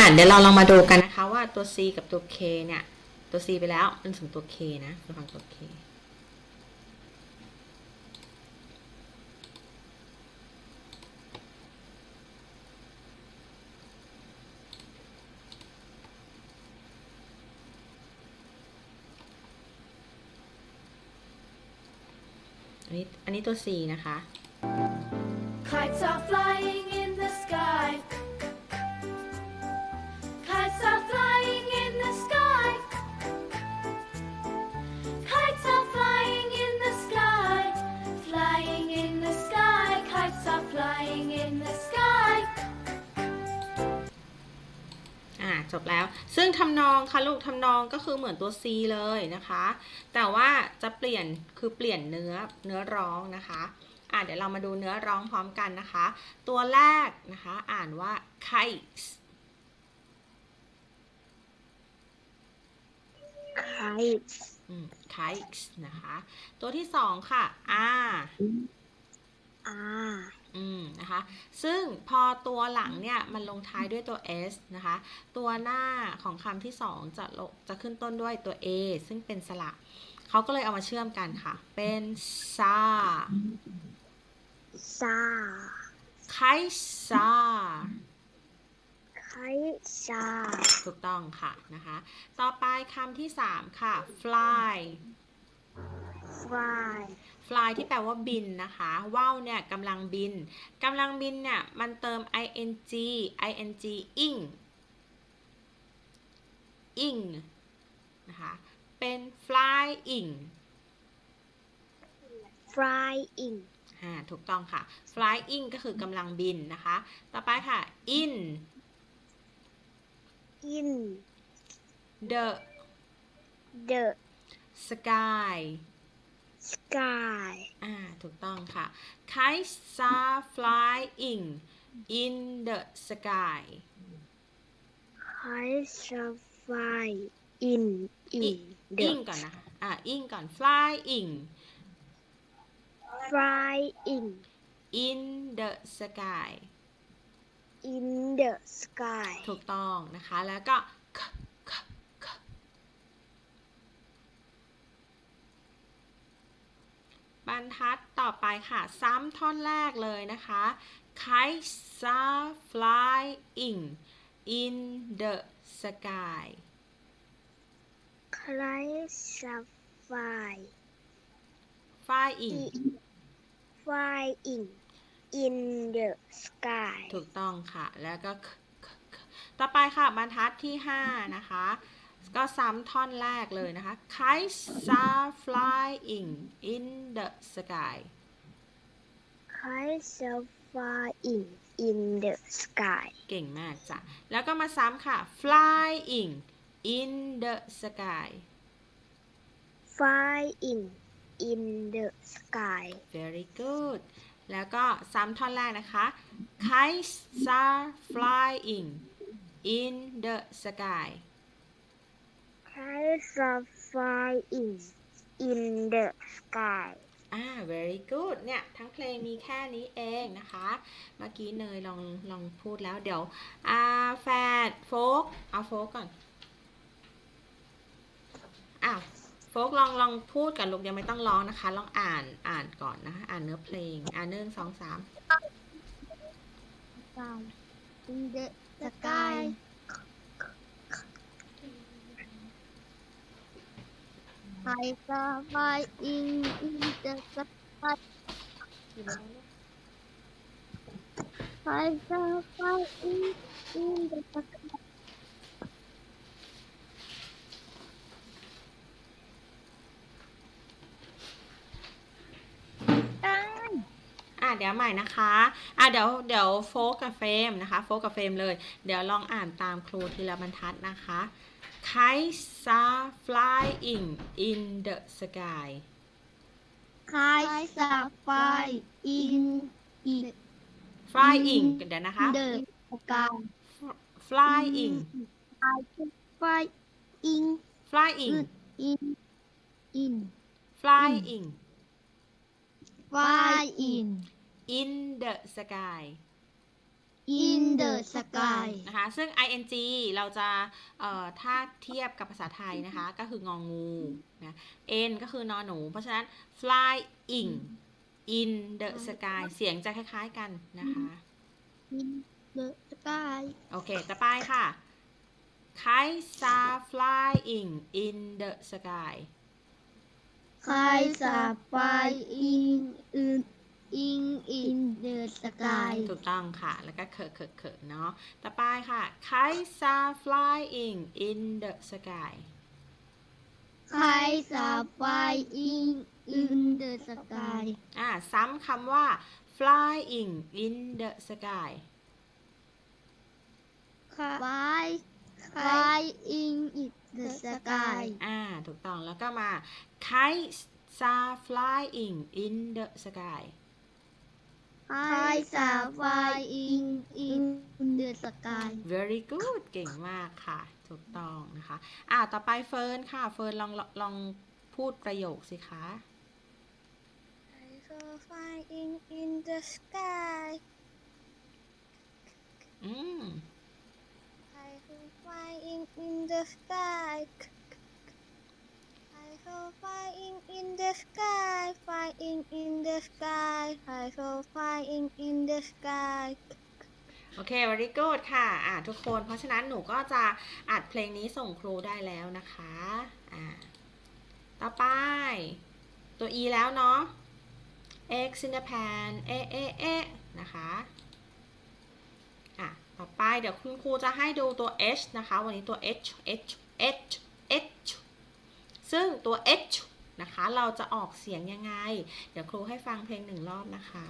อะเดี๋ยวเราลองมาดูกันนะคะว่าตัว c กับตัว k เนี่ย ตัว c ไปแล้วมันถึงตัว k นะไปฟังตัว k อันนี้อันนี้ตัว c นะคะ งทำนองค่ะลูกทำนองก็คือเหมือนตัว C เลยนะคะ แต่ว่าจะเปลี่ยนคือเปลี่ยนเนื้อเนื้อร้องนะคะอ่าเดี๋ยวเรามาดูเนื้อร้องพร้อมกันนะคะ ตัวแรกนะคะอ่านว่า kites kites อืม kites นะคะ ตัวที่สองค่ะ r r อืมนะคะ ซึ่งพอตัวหลังเนี่ยมันลงท้ายด้วยตัว s นะคะ ตัวหน้าของคำที่สองจะลงจะขึ้นต้นด้วยตัว a ซึ่งเป็นสระเขาก็เลยเอามาเชื่อมกันค่ะ เป็น sa sa kaisa kaisa ถูกต้องค่ะนะคะ ต่อไปคำที่สามค่ะ fly fly fly ที่แปลว่าบินนะคะว่าวเนี่ยกำลังบินกำลังบินเนี่ยมันเติม ing ing ing ing นะคะเป็น flying flying อ่าถูกต้องค่ะ flying ก็คือกำลังบินนะคะ ต่อไปค่ะ in in the the sky sky อ่า ถูกต้องค่ะ kites are flying in the sky kites are fly in in the อิงก่อนนะคะ อ่า อิงก่อน flying flying in the sky in the sky ถูกต้องนะคะ แล้วก็คคค บรรทัดต่อไปค่ะ ซ้ำท่อนแรกเลยนะคะ kites are flying in the sky kites are fly flying flying in the sky ถูกต้องค่ะ แล้วก็คคคต่อไปค่ะ บรรทัดที่ 5 นะคะ ก็ซ้ำท่อนแรกเลยนะคะ kites are flying in the sky kites are flying in the sky เก่งมากจ้ะ แล้วก็มาซ้ำค่ะ flying in the sky flying in the sky very good แล้วก็ซ้ำท่อนแรกนะคะ kites are flying in the sky kites are flying in the sky อ่า very good เนี่ย ทั้งเพลงมีแค่นี้เองนะคะ เมื่อกี้เนยลองลองพูดแล้วเดี๋ยวอ่าแฟดโฟกเอาโฟกก่อนอ้าวโฟกลองลองพูดกับลูกยังไม่ต้องร้องนะคะ ลองอ่านอ่านก่อนนะคะ อ่านเนื้อเพลง อ่านหนึ่งสองสาม in the sky kites are flying in the sky kites are flying in the sky อะเดี๋ยวใหม่นะคะอะเดี๋ยวเดี๋ยวโฟกกับเฟรมนะคะ โฟกกับเฟรมเลย เดี๋ยวลองอ่านตามครูทีละบรรทัดนะคะ Kites are flying in the sky kites are flying in flying เดี๋ยวนะคะ the sky flying flying flying in in flying flying in the sky in the sky นะคะซึ่ง ing เราจะเอ่อถ้าเทียบกับภาษาไทยนะคะ ก็คืององูนะ n ก็คือนอนหนู เพราะฉะนั้น flying in the sky เสียงจะคล้ายๆกันนะคะ in the sky โอเค ต่อไปค่ะ kites are flying in the sky Kites are flying in in in the sky ถูกต้องค่ะ แล้วก็เคอะเคอะเคอะเนาะ ต่อไปค่ะ kites are flying in the sky Kites are flying in the sky อ่าซ้ำคำว่า flying in the sky Fly flying in the sky อ่า ถูกต้อง แล้วก็มา kites are flying in the sky Kites are flying in the sky very good เก่งมากค่ะ ถูกต้องนะคะ อ่าต่อไปเฟิร์นค่ะ เฟิร์นลองลองลองพูดประโยคสิคะ Kites are flying in the sky อืม Kites are flying in the sky Kites are flying in the sky flying in the sky the sky โอเค very good ค่ะ อ่าทุกคน เพราะฉะนั้นหนูก็จะอัดเพลงนี้ส่งครูได้แล้วนะคะ อ่า ต่อไป ตัว e แล้วเนาะ x in the pan เอเอเอนะคะ อะ ต่อไปเดี๋ยวคุณครูจะให้ดูตัว h นะคะ วันนี้ตัว h h h h ซึ่งตัว h นะคะ เราจะออกเสียงยังไง เดี๋ยวครูให้ฟังเพลงหนึ่งรอบนะคะ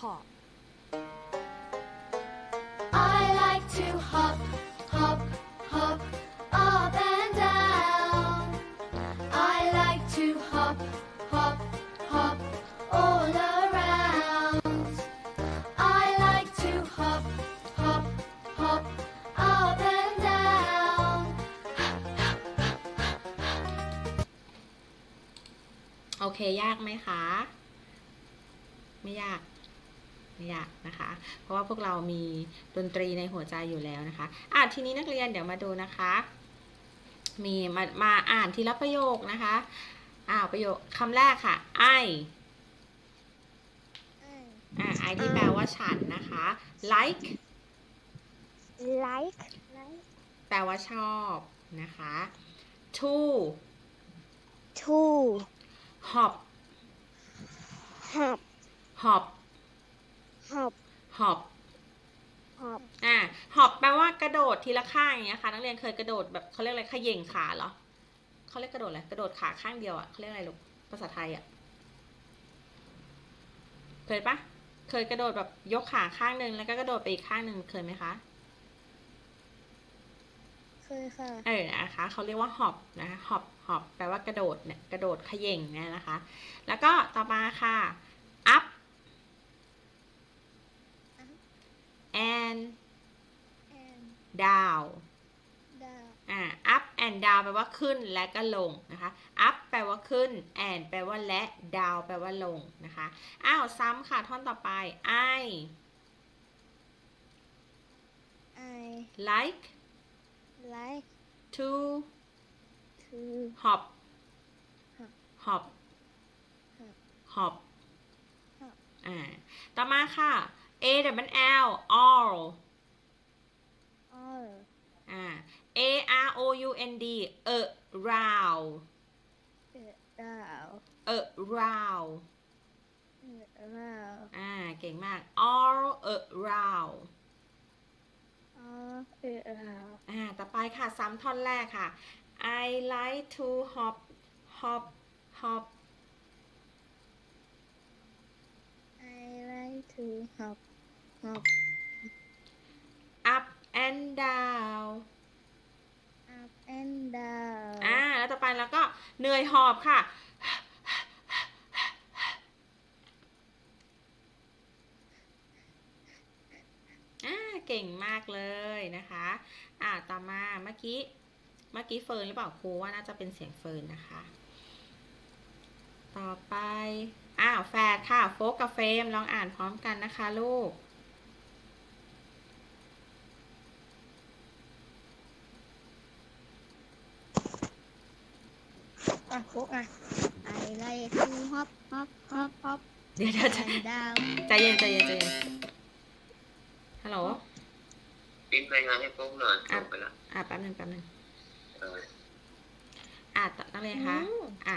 hop I like to hop, hop, hop up and down. I like to hop, hop, hop all around. I like to hop, hop, hop up and down. โอเค ยากไหมคะ ไม่ยาก ไม่ยากนะคะ เพราะว่าพวกเรามีดนตรีในหัวใจอยู่แล้วนะคะอะทีนี้นักเรียนเดี๋ยวมาดูนะคะ มีมามาอ่านทีละประโยคนะคะอ้าวประโยคคำแรกค่ะ I อ่า I ที่แปลว่าฉันนะคะ like like แปลว่าชอบนะคะ to to hop hop hop hop hop hop อ่าหอบแปลว่ากระโดดทีละข้างอย่างเงี้ยค่ะ นักเรียนเคยกระโดดแบบเขาเรียกอะไรเขย่งขาเหรอเขาเรียกกระโดดอะไรกระโดดขาข้างเดียวอะเขาเรียกอะไรลูกภาษาไทยอะเคยปะเคยกระโดดแบบยกขาข้างหนึ่งแล้วก็กระโดดไปอีกข้างหนึ่งเคยไหมคะเคยค่ะเออนะคะเขาเรียกว่าหอบนะคะหอบหอบแปลว่ากระโดดเนี่ยกระโดดเขย่งเนี่ยนะคะ แล้วก็ต่อมาค่ะ up and and down down อ่า up and down แปลว่าขึ้นและก็ลงนะคะ up แปลว่าขึ้น and แปลว่าและ down แปลว่าลงนะคะ อ้าว ซ้ำค่ะ ท่อนต่อไป I I like like to to hop hop hop hop hop hop อ่า ต่อมาค่ะ A W L all all อ่า A R O U N D around down around around อ่า เก่งมาก all around all around อ่า ต่อไปค่ะซ้ำท่อนแรกค่ะ I like to hop hop hop I like to hop hop up and down up and down อ่า แล้วต่อไปแล้วก็เหนื่อยหอบค่ะ อ่า เก่งมากเลยนะคะ อ่า ต่อมาเมื่อกี้ เมื่อกี้เฟิร์นหรือเปล่าครูว่าน่าจะเป็นเสียงเฟิร์นนะคะ ต่อไป อ้าว แฟดค่ะ โฟกกับเฟรมลองอ่านพร้อมกันนะคะลูก อะโคกอะไอไลทูฮอปฮอปฮอปฮอปเดี๋ยวเดี๋ยวแอนดาวใจเย็นใจเย็นใจเย็นฮัลโหลปริ้นรายงานให้พวกหน่อยส่งไปละอะแป๊บหนึ่งแป๊บหนึ่งเอออะนักเรียนคะอะ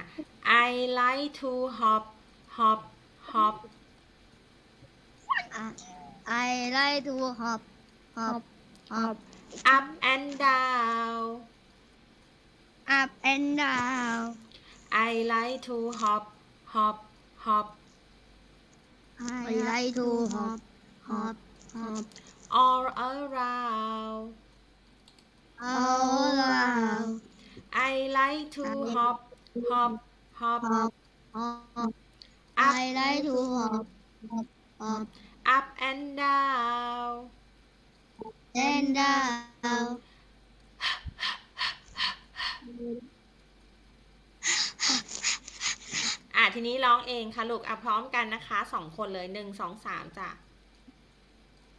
I like to hop hop hop อะไอไลทูฮอปฮอปฮอป up and down up and down. I like to hop hop hop. I like to hop hop hop. All around. All around. I like to hop hop hop. hop hop. I like to hop hop hop. Up and down. And down ทีนี้ร้องเองค่ะลูกอะพร้อมกันนะคะสองคนเลยหนึ่งสองสามจ้ะ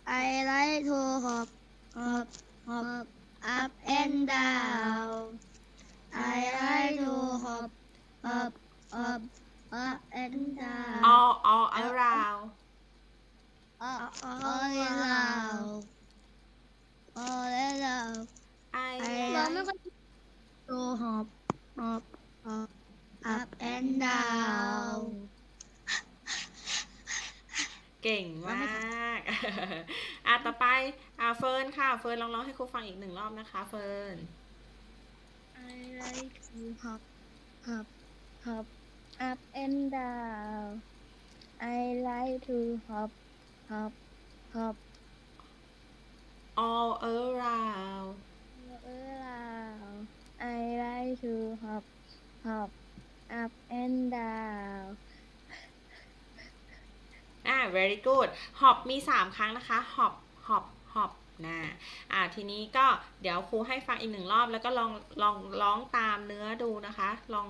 I like to hop hop hop up and down I like to hop hop hop up and down all all around all around all around I I like to hop hop hop up and down เก่งมากอะต่อไปอะเฟิร์นค่ะ เฟิร์นลองร้องให้ครูฟังอีกหนึ่งรอบนะคะ เฟิร์น I like to hop hop hop up and down I like to hop hop hop all around around I like to hop hop up and down อ่า very good hop มีสามครั้งนะคะ hop hop hop นะอ่าทีนี้ก็เดี๋ยวครูให้ฟังอีกหนึ่งรอบแล้วก็ลองลองร้องตามเนื้อดูนะคะ ลอง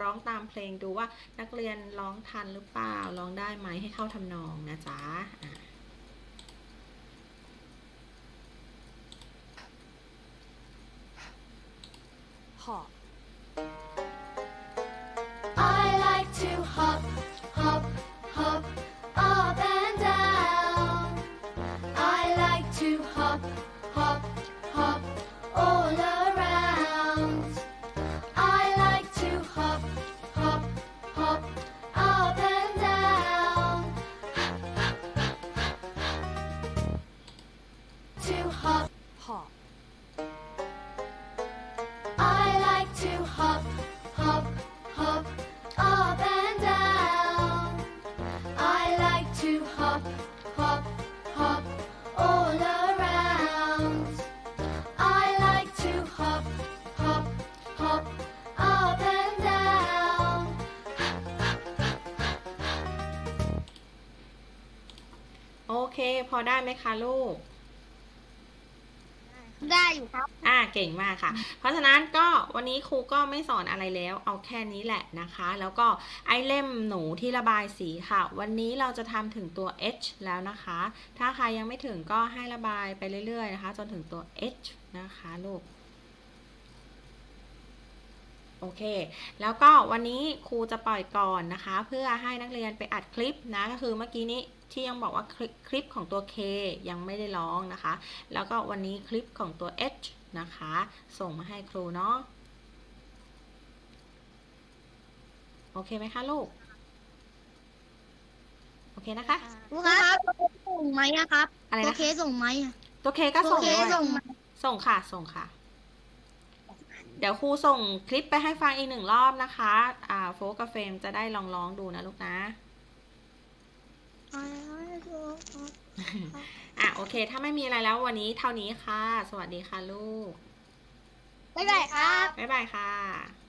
ร้องตามเพลงดูว่านักเรียนร้องทันหรือเปล่าร้องได้ไหมให้เข้าทำนองนะจ๊ะอะ hop, I like ได้ไหมคะลูก ได้อยู่ครับ อ่าเก่งมากค่ะ เพราะฉะนั้นก็วันนี้ครูก็ไม่สอนอะไรแล้ว เอาแค่นี้แหละนะคะ แล้วก็ไอเล่มหนูที่ระบายสีค่ะ วันนี้เราจะทำถึงตัว H แล้วนะคะ ถ้าใครยังไม่ถึงก็ให้ระบายไปเรื่อยๆนะคะ จนถึงตัว H นะคะลูก โอเค แล้วก็วันนี้ครูจะปล่อยก่อนนะคะ เพื่อให้นักเรียนไปอัดคลิปนะ ก็คือเมื่อกี้นี้ที่ยังบอกว่าคลิปคลิปของตัว K ยังไม่ได้ร้องนะคะ แล้วก็วันนี้คลิปของตัว H นะคะ ส่งมาให้ครูเนาะ โอเคไหมคะลูก โอเคนะคะครูครับส่งไหมอะครับ อะไรโอนะเคส่งไหมอะตัว K ก็โอส่งเคด้วยส่งไหม ส่งค่ะ ส่งค่ะ เดี๋ยวครูส่งคลิปไปให้ฟังอีกหนึ่งรอบนะคะอ่าโฟกกับเฟรมจะได้ลองร้องดูนะลูกนะ I like to hop อะโอเค ถ้าไม่มีอะไรแล้ววันนี้เท่านี้ค่ะ สวัสดีค่ะลูก บ๊ายบายครับ บ๊ายบายค่ะ